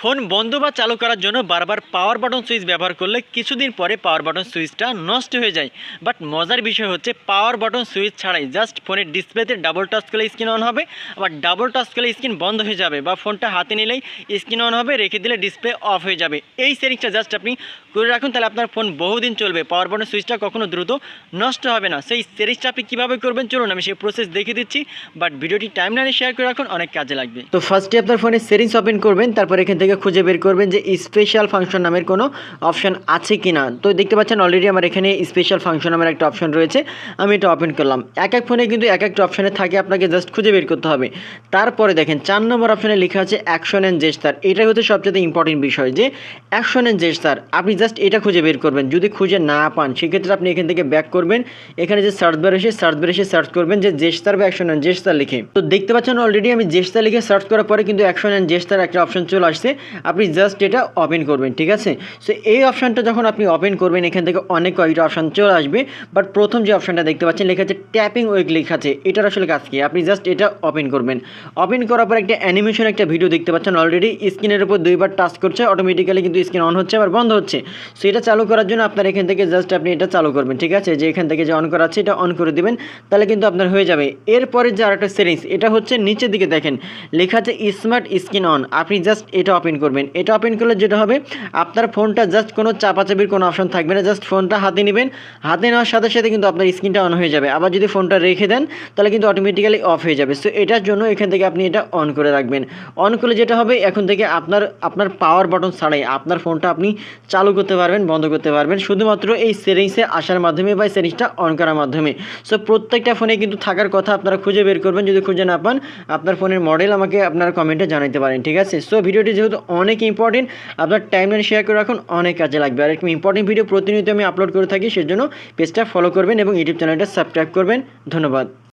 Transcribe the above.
Phone বন্ধ বা চালু করার জন্য বারবার পাওয়ার বাটন সুইচ ব্যবহার করলে কিছুদিন পরে পাওয়ার বাটন সুইচটা নষ্ট হয়ে যায়। বাট মজার বিষয় হচ্ছে পাওয়ার বাটন সুইচ ছাড়াই জাস্ট ফোনের ডিসপ্লেতে ডাবল টাচ করলে স্ক্রিন অন হবে, আবার ডাবল টাচ করলে স্ক্রিন বন্ধ হয়ে যাবে বা ফোনটা হাতে নিলেই স্ক্রিন অন হবে, রেখে দিলে ডিসপ্লে অফ হয়ে যাবে। এই সেটিংসটা জাস্ট আপনি করে রাখুন, তাহলে আপনার ফোন বহুদিন চলবে। পাওয়ার বাটন সুইচটা কখনো দ্রুত নষ্ট হবে না। সেই সেটিংসটা আপনি কীভাবে করবেন? চলুন আমি সেই প্রসেস দেখিয়ে দিচ্ছি বাট ভিডিওটি টাইম লাইনে শেয়ার করে রাখুন, অনেক কাজে লাগবে। তো ফার্স্টে আপনার ফোনে সেটিংস ওপেন করবেন, তারপর এখান থেকে খুঁজে বের করবেন যে স্পেশাল ফাংশন নামের কোনো অপশন আছে কি না তো দেখতে পাচ্ছেন অলরেডি আমার এখানে স্পেশাল ফাংশন নামের একটা অপশন রয়েছে। আমি এটা ওপেন করলাম। এক এক ফোনে কিন্তু এক একটা অপশানে থাকে, আপনাকে জাস্ট খুঁজে বের করতে হবে। তারপরে দেখেন, চার নম্বর অপশানে লেখা আছে অ্যাকশন অ্যান্ড জেস্টার এটাই হচ্ছে সবচেয়ে ইম্পর্টেন্ট বিষয় যে অ্যাকশন অ্যান্ড জেস্টার আপনি জাস্ট এটা খুঁজে বের করবেন। যদি খুঁজে না পান, সেক্ষেত্রে আপনি এখান থেকে ব্যাক করবেন। এখানে যে সার্চ বার এসে সার্চ বার এসে সার্চ করবেন যে জেস্টার বা অ্যাকশন অ্যান্ড জেস্টার লিখে। তো দেখতে পাচ্ছেন অলরেডি আমি জেস্টার লিখে সার্চ করার পরে কিন্তু অ্যাকশন অ্যান্ড জেস্টার একটা অপশন চলে আসছে। আপনি জাস্ট এটা ওপেন করবেন, ঠিক আছে? সো এই অপশনটা যখন আপনি ওপেন করবেন, এখান থেকে অনেক কয়েকটা অপশন চলে আসবে। বাট প্রথম যে অপশনটা দেখতে পাচ্ছেন, লেখা আছে ট্যাপিং ওয়েক লেখা আছে। এটার আসলে কাজ কি? আপনি জাস্ট এটা ওপেন করবেন। ওপেন করার পর একটা অ্যানিমেশন একটা ভিডিও দেখতে পাচ্ছেন অলরেডি স্ক্রিনের উপর দুইবার টাচ করছে অটোমেটিক্যালি কিন্তু স্ক্রিন অন হচ্ছে, আবার বন্ধ হচ্ছে। সো এটা চালু করার জন্য আপনার এখান থেকে জাস্ট আপনি এটা চালু করবেন, ঠিক আছে? যে এখান থেকে যে অন করা আছে, এটা অন করে দিবেন, তাহলে কিন্তু আপনার হয়ে যাবে। এরপরে যে আরেকটা সেটিংস এটা হচ্ছে নিচের দিকে দেখেন। লেখা আছে স্মার্ট স্ক্রিন অন আপনি জাস্ট এটা করবেন। এটা ওপেন করলে যেটা হবে, আপনার ফোনটা জাস্ট কোনো চাপাচাপির কোনো অপশন থাকবে না। জাস্ট ফোনটা হাতে নেবেন। হাতে নেওয়ার সাথে সাথে কিন্তু আপনার স্ক্রিনটা অন হয়ে যাবে। আবার যদি ফোনটা রেখে দেন, তাহলে কিন্তু অটোমেটিক্যালি অফ হয়ে যাবে। সো এটার জন্য এখান থেকে আপনি এটা অন করে রাখবেন। অন করলে যেটা হবে, এখন থেকে আপনার আপনার পাওয়ার বাটন ছাড়াই আপনার ফোনটা আপনি চালু করতে পারবেন, বন্ধ করতে পারবেন। শুধুমাত্র এই সেটিংসে আসার মাধ্যমে বা সেটিংসটা অন করার মাধ্যমে। সো প্রত্যেকটা ফোনে কিন্তু থাকার কথা আপনারা খুঁজে বের করবেন। যদি খুঁজে না পান, আপনার ফোনের মডেল আমাকে আপনার কমেন্টে জানাতে পারেন। ঠিক আছে? সো ভিডিওটি যেহেতু অনেক ইম্পর্টেন্ট আপনার টাইমলাইন শেয়ার করে রাখুন, অনেক কাজে লাগবে। আর একটু ইম্পর্টেন্ট ভিডিও প্রতিনিয়ত আমি আপলোড করে থাকি, সেজন্য পেজটা ফলো করবেন এবং ইউটিউব চ্যানেলটা সাবস্ক্রাইব করবেন। ধন্যবাদ।